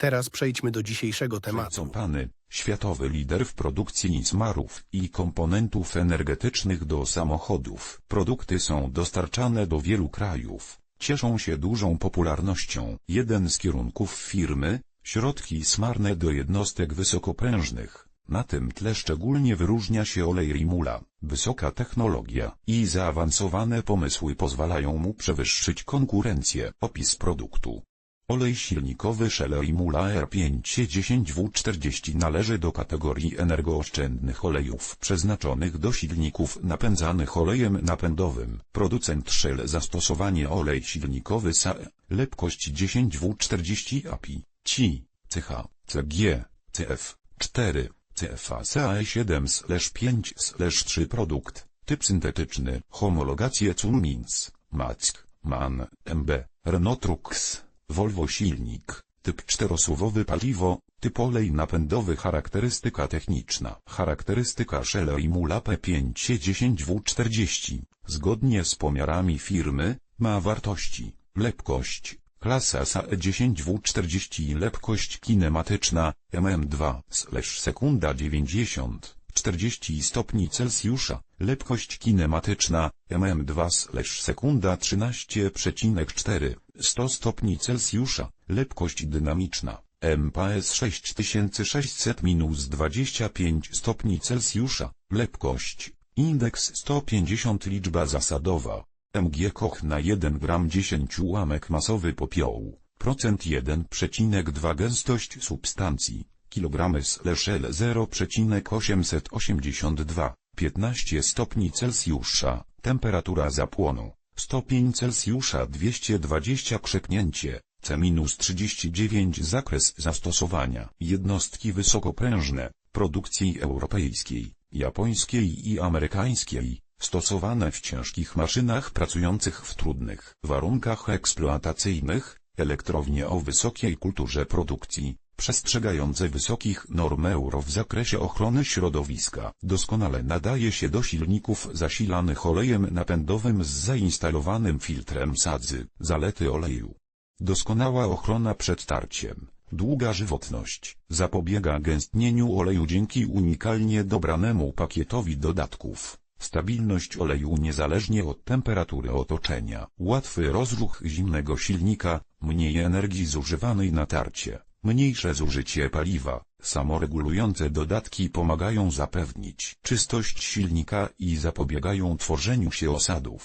Teraz przejdźmy do dzisiejszego tematu. Cąpany, światowy lider w produkcji smarów i komponentów energetycznych do samochodów. Produkty są dostarczane do wielu krajów. Cieszą się dużą popularnością. Jeden z kierunków firmy, środki smarne do jednostek wysokoprężnych. Na tym tle szczególnie wyróżnia się olej Rimula. Wysoka technologia i zaawansowane pomysły pozwalają mu przewyższyć konkurencję. Opis produktu. Olej silnikowy Shell Rimula R510W40 należy do kategorii energooszczędnych olejów przeznaczonych do silników napędzanych olejem napędowym. Producent Shell zastosowanie olej silnikowy SAE, lepkość 10W40 API, CI, CH, CG, CF, 4, CFA SAE 7-5-3 produkt, typ syntetyczny, homologacje Cummins, Mack, MAN, MB, Renault Trucks. Volvo silnik, typ czterosuwowy paliwo, typ olej napędowy charakterystyka techniczna. Charakterystyka Shell Rimula P510W40, zgodnie z pomiarami firmy, ma wartości, lepkość, klasa SAE 10W40 lepkość kinematyczna, mm2, slash sekunda 90, 40 stopni Celsjusza, lepkość kinematyczna, mm2 slash sekunda 13,4, 100 stopni Celsjusza, lepkość dynamiczna, MPS 6600 minus 25 stopni Celsjusza, lepkość, indeks 150 liczba zasadowa, mg Koch na 1 gram 10 ułamek masowy popiołu, procent 1,2 gęstość substancji, kilogramy sleszel 0,882, 15 stopni Celsjusza, temperatura zapłonu, stopień Celsjusza 220 krzepnięcie, C-39 zakres zastosowania. Jednostki wysokoprężne, produkcji europejskiej, japońskiej i amerykańskiej, stosowane w ciężkich maszynach pracujących w trudnych warunkach eksploatacyjnych, elektrownie o wysokiej kulturze produkcji, przestrzegające wysokich norm euro w zakresie ochrony środowiska. Doskonale nadaje się do silników zasilanych olejem napędowym z zainstalowanym filtrem sadzy. Zalety oleju. Doskonała ochrona przed tarciem. Długa żywotność. Zapobiega gęstnieniu oleju dzięki unikalnie dobranemu pakietowi dodatków. Stabilność oleju niezależnie od temperatury otoczenia. Łatwy rozruch zimnego silnika, mniej energii zużywanej na tarcie. Mniejsze zużycie paliwa, samoregulujące dodatki pomagają zapewnić czystość silnika i zapobiegają tworzeniu się osadów.